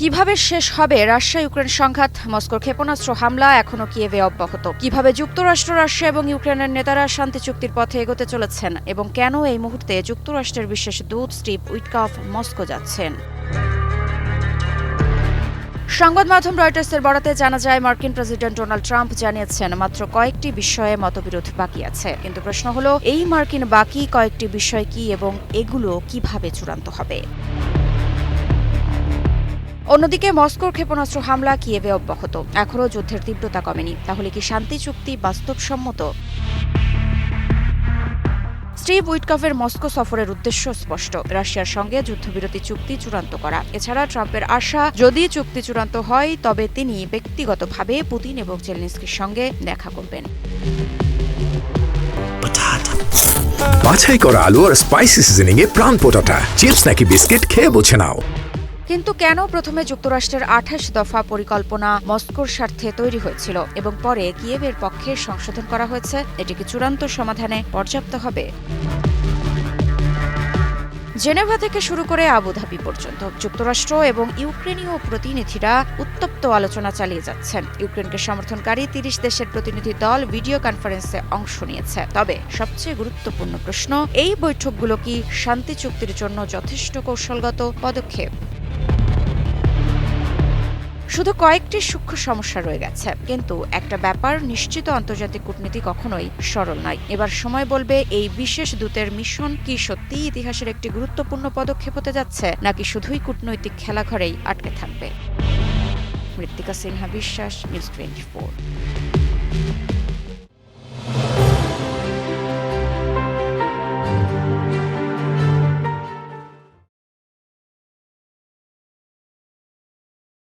কীভাবে শেষ হবে রাশিয়া ইউক্রেন সংঘাত? মস্কোর ক্ষেপণাস্ত্র হামলা এখনও কিয়েভে অব্যাহত। কীভাবে যুক্তরাষ্ট্র, রাশিয়া এবং ইউক্রেনের নেতারা শান্তি চুক্তির পথে এগোতে চলেছেন এবং কেন এই মুহূর্তে যুক্তরাষ্ট্রের বিশেষ দূত স্টিভ উইটকফ মস্কো যাচ্ছেন? সংবাদ মাধ্যম রয়টার্সের বরাতে জানা যায়, মার্কিন প্রেসিডেন্ট ডোনাল্ড ট্রাম্প জানিয়েছেন, মাত্র কয়েকটি বিষয়ে মতবিরোধ বাকি আছে। কিন্তু প্রশ্ন হলো, এই মার্কিন বাকি কয়েকটি বিষয় কি এবং এগুলো কীভাবে চূড়ান্ত হবে? অন্যদিকে মস্কোর ক্ষেপণাস্ত্র হামলা কিয়েভে অব্যাহত। এখনও যুদ্ধের তীব্রতা কমেনি। তাহলে কি শান্তি চুক্তি বাস্তবসম্মত? স্টিভ উইটকফের মস্কো সফরের উদ্দেশ্য স্পষ্ট। রাশিয়ার সঙ্গে যুদ্ধবিরতি চুক্তি চূড়ান্ত করা। এছাড়া ট্রাম্পের আশা, যদি চুক্তি চূড়ান্ত হয়, তবে তিনি ব্যক্তিগতভাবে পুতিন এবং জেলেনস্কির সঙ্গে দেখা করবেন। বাছাই করা আলু আর স্পাইসি সিজনিং এ প্রাণ পোটাটা। চিপস নাকি বিস্কিট, খেয়ে বোঝে নাও। কিন্তু কেন প্রথমে যুক্তরাষ্ট্রের আঠাশ দফা পরিকল্পনা মস্কোর স্বার্থে তৈরি হয়েছিল এবং পরে কিয়েভের পক্ষে সংশোধন করা হয়েছে, এটিকে চূড়ান্ত সমাধানে পর্যাপ্ত হবে। জেনেভা থেকে শুরু করে আবুধাবি পর্যন্ত যুক্তরাষ্ট্র এবং ইউক্রেনীয় প্রতিনিধিরা উত্তপ্ত আলোচনা চালিয়ে যাচ্ছেন। ইউক্রেনকে সমর্থনকারী তিরিশ দেশের প্রতিনিধি দল ভিডিও কনফারেন্সে অংশ নিয়েছে। তবে সবচেয়ে গুরুত্বপূর্ণ প্রশ্ন, এই বৈঠকগুলো কি শান্তি চুক্তির জন্য যথেষ্ট কৌশলগত পদক্ষেপ? শুধু কয়েকটি সূক্ষ্ম সমস্যা রয়ে গেছে। কিন্তু একটা ব্যাপার নিশ্চিত আন্তর্জাতিক কূটনীতি কখনোই সরল নয়। এবার সময় বলবে এই বিশেষ দূতের মিশন কি সত্যি ইতিহাসের একটি গুরুত্বপূর্ণ পদক্ষেপ হতে যাচ্ছে, নাকি শুধুই কূটনৈতিক খেলাঘরেই আটকে থাকবে? মৃত্তিকা সিনহা বিশ্বাস, নিউজ টোয়েন্টি